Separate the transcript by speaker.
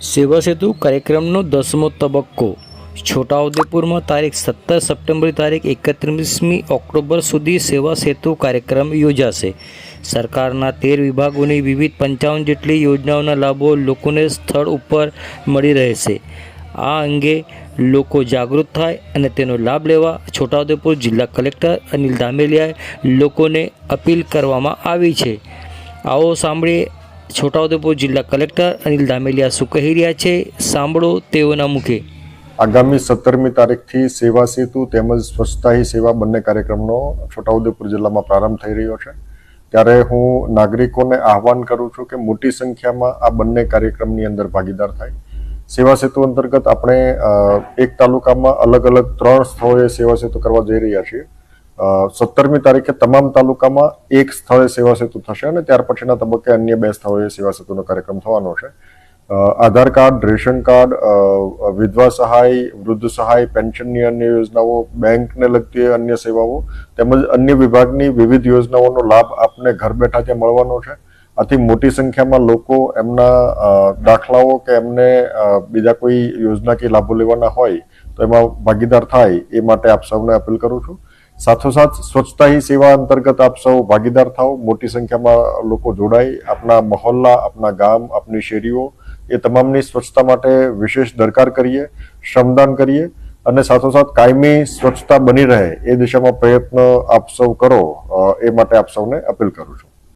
Speaker 1: સેવા સેતુ કાર્યક્રમનો દસમો તબક્કો. છોટાઉદેપુરમાં તારીખ સત્તર સપ્ટેમ્બર તારીખ એકત્રીસમી ઓક્ટોબર સુધી સેવા સેતુ કાર્યક્રમ યોજાશે. સરકારના તેર વિભાગોની વિવિધ પંચાવન જેટલી યોજનાઓના લાભો લોકોને સ્થળ ઉપર મળી રહેશે. આ અંગે લોકો જાગૃત થાય અને તેનો લાભ લેવા છોટાઉદેપુર જિલ્લા કલેક્ટર અનિલ ધામેલિયાએ લોકોને અપીલ કરવામાં આવી છે. આવો સાંભળીએ છોટાઉદેપુર જિલ્લા કલેક્ટર અનિલ ધામેલિયા શું કહી રહ્યા છે? સાંભળો તેઓના મુખે.
Speaker 2: આગામી સત્તરમી તારીખથી સેવા સેતુ તેમજ સ્વચ્છતા સેવા બંને કાર્યક્રમનો છોટાઉદેપુર જિલ્લામાં પ્રારંભ થઈ રહ્યો છે. ત્યારે હું નાગરિકોને આહવાન કરું છું કે મોટી સંખ્યામાં આ બંને કાર્યક્રમની અંદર ભાગીદાર થાય. સેવા સેતુ અંતર્ગત આપણે એક તાલુકામાં અલગ અલગ ત્રણ સ્થળોએ સેવા સેતુ કરવા જઈ રહ્યા છીએ. સત્તરમી તારીખે તમામ તાલુકામાં એક સ્થળે સેવા સેતુ થશે અને ત્યાર પછીના તબક્કે અન્ય બે સ્થળોએ સેવા સેતુનો કાર્યક્રમ થવાનો છે. આધાર કાર્ડ, રેશન કાર્ડ વિધવા સહાય, વૃદ્ધ સહાય, પેન્શનની અન્ય યોજનાઓ, બેંકને લગતી અન્ય સેવાઓ તેમજ અન્ય વિભાગની વિવિધ યોજનાઓનો લાભ આપને ઘર બેઠા ત્યાં મળવાનો છે. આથી મોટી સંખ્યામાં લોકો એમના દાખલાઓ કે એમને બીજા કોઈ યોજનાકીય લાભો લેવાના હોય તો એમાં ભાગીદાર થાય એ માટે આપ સૌને અપીલ કરું છું. સાથોસાથ સ્વચ્છતા હી સેવા અંતર્ગત આપ સૌ ભાગીદાર થાઓ. મોટી સંખ્યામાં લોકો જોડાય આપના મહોલ્લા, આપના ગામ, આપની શેરીઓ એ તમામની સ્વચ્છતા માટે વિશેષ દરકાર કરીએ, શ્રમદાન કરીએ અને સાથોસાથ કાયમી સ્વચ્છતા બની રહે એ દિશામાં પ્રયત્ન આપ સૌ કરો. એ માટે આપ સૌને અપીલ કરું છું.